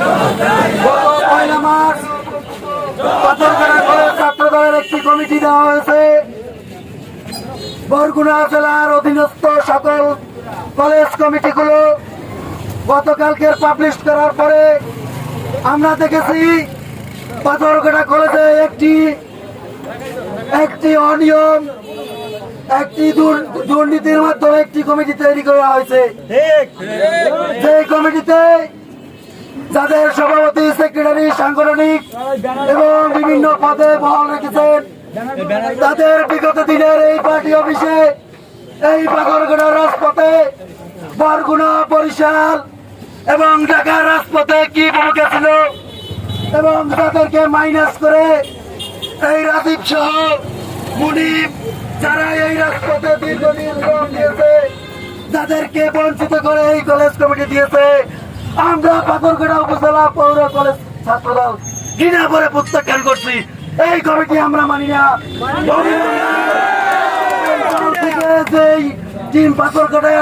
গত পয়লা মার্চ ছাত্র দলের একটি কমিটি দেওয়া হয়েছে। বরগুনা জেলার অধীনস্থ সকল কলেজ কমিটিগুলো গতকালকের পাবলিশ করার পরে আমরা দেখেছি পাথরঘাটা কলেজে একটি একটি অনিয়ম একটি দুর- দুর্নীতির মাধ্যমে একটি কমিটি তৈরি করা হয়েছে। যে কমিটিতে যাদের সভাপতি সেক্রেটারি সাংগঠনিক এবং বিভিন্ন পদে বহাল রেখেছেন, তাদের বিগত দিনের এই পার্টি অফিসে, এই পাথরঘাটা রাজপথে, বরগুনা বরিশাল এবং ঢাকার রাজপথে কি ভূমিকা ছিল? এবং তাদেরকে মাইনাস করে এই রাজীব সহ মুনিব যারা এই রাজপথে দীর্ঘদিন দিয়েছে যাদেরকে বঞ্চিত করে এই কলেজ কমিটি দিয়েছে। কলেজ ছাত্রদল করছি। এই আমরা যেই টিম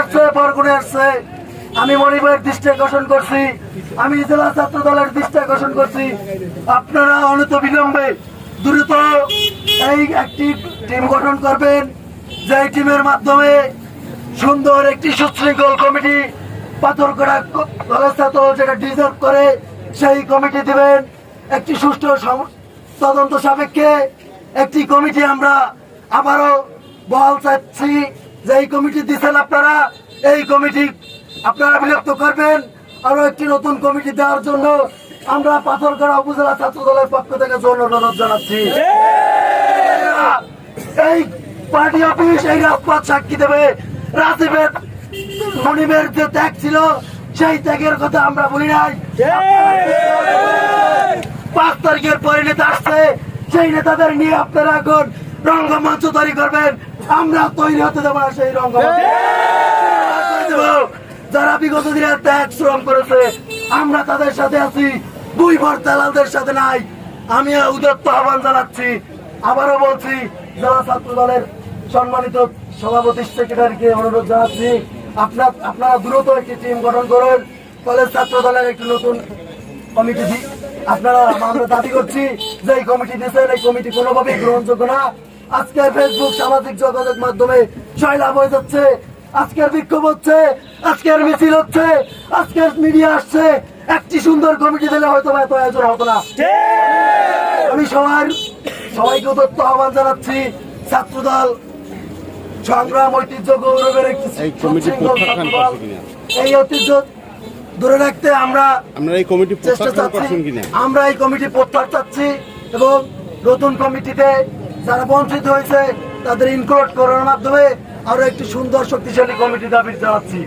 আসছে আসছে, আমি মনিবের দৃষ্টি আকর্ষণ করছি, আমি জেলা ছাত্র দলের দৃষ্টি আকর্ষণ করছি। আপনারা অনত বিলম্বে দ্রুত এই একটি টিম গঠন করবেন। যে টিমের মাধ্যমে সুন্দর একটি সুশৃঙ্খল কমিটি পাথরঘাটা কলেজ ছাত্র যেটা ডিজার্ভ করে, সেই কমিটি দিবেন। একটি সুষ্ঠু তদন্ত সাপেক্ষে একটি কমিটি আমরা আবারও বহাল চাচ্ছি। যে এই কমিটি দিচ্ছেন আপনারা, এই কমিটি আপনারা বিলুপ্ত করবেন। আরও একটি নতুন কমিটি দেওয়ার জন্য আমরা পাথরঘাটা উপজেলা ছাত্র দলের পক্ষ থেকে জোর অনুরোধ জানাচ্ছি। এই পার্টি অফিস এই রাজপথ সাক্ষী দেবে। রাজীবের মনিবের যে ত্যাগ ছিল সেই ত্যাগের কথা আমরা বলি নাই। পাঁচ তারিখের পরে নেতা আসছে সেই নেতাদের নিয়ে আপনারা এখন রঙ্গমঞ্চ তৈরি করবেন। আমরা তৈরি হতে দেবো না সেই রঙ্গমঞ্চ। যারা বিগত দিনে ত্যাগ শ্রম করেছে আমরা তাদের সাথে আছি দুই ভর দালালদের সাথে নাই। আমি উদত্ত আহ্বান জানাচ্ছি আবারও বলছি জেলা ছাত্র দলের সম্মানিত সভাপতি সেক্রেটারিকে অনুরোধ জানাচ্ছি আপনার আপনারা দ্রুত একটি টিম গঠন করুন। কলেজ ছাত্র দলের একটি নতুন কমিটি দি- আপনারা আমরা দাবি করছি যে এই কমিটি দিয়েছেন এই কমিটি কোনোভাবেই গ্রহণযোগ্য না। আজকে ফেসবুক সামাজিক যোগাযোগ মাধ্যমে জয়লাভ হয়ে যাচ্ছে। আজকের বিক্ষোভ হচ্ছে আজকের মিছিল হচ্ছে আজকের মিডিয়া আসছে। একটি সুন্দর কমিটি দিলে হয়তো এত আয়োজন হতো না। আমি সবার সবাইকে তথ্য আহ্বান জানাচ্ছি ছাত্রদল সংগ্রাম ঐতিহ্য গৌরবের একটি এই ঐতিহ্য ধরে রাখতে আমরা আমরা এই কমিটি চেষ্টা চাচ্ছি। আমরা এই কমিটি প্রত্যাহার চাচ্ছি এবং নতুন কমিটিতে যারা বঞ্চিত হয়েছে তাদের ইনক্লুড করার মাধ্যমে আরও একটি সুন্দর শক্তিশালী কমিটি দাবি জানাচ্ছি।